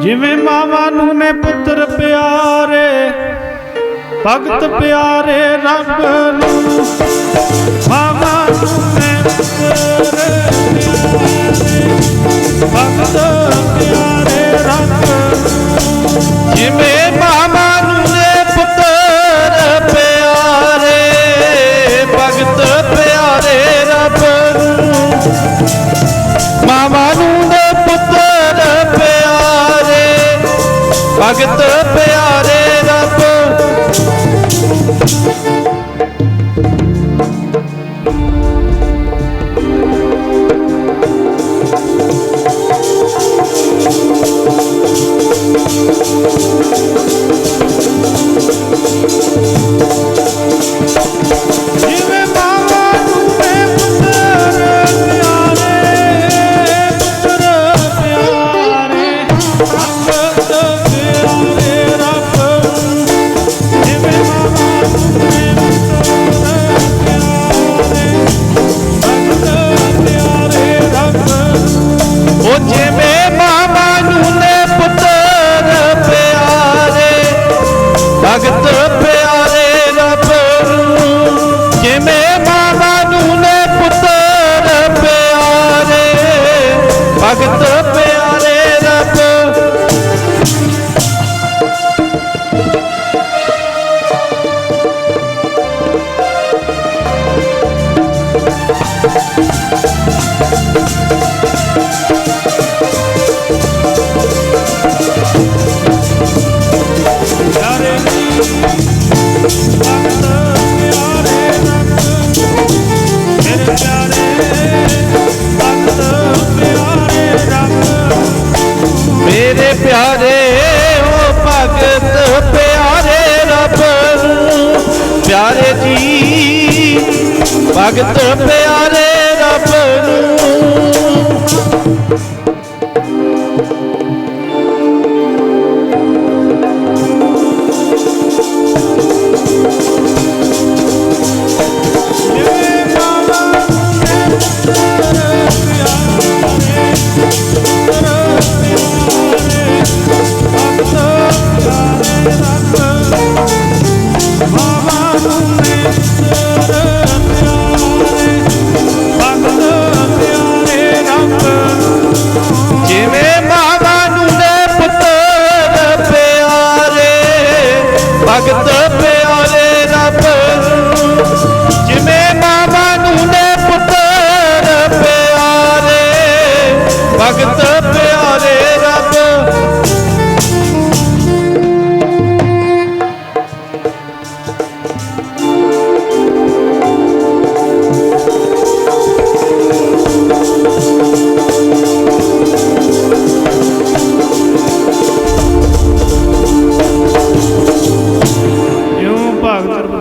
ਜਿਵੇਂ ਮਾਵਾ ਨੂੰ ਨੇ ਪੁੱਤਰ ਪਿਆਰੇ, ਭਗਤ ਪਿਆਰੇ ਰੱਬ ਨੂੰ, ਮਾਵਾ ਨੂੰ ਨੇ ਪੁੱਤਰ ਪਿਆਰੇ। ਭਗਤ ਪਿਆਰੇ ਰੱਬ। ਜਿਵੇਂ ਮਾਵਾ ਨੂੰ ਨੇ ਪੁੱਤਰ ਪਿਆਰੇ ਭਗਤ ਪਿਆਰੇ ਜੀ ਭਗਤ ਪਿਆਰੇ ਰੱਬ ਨੂੰ। জপে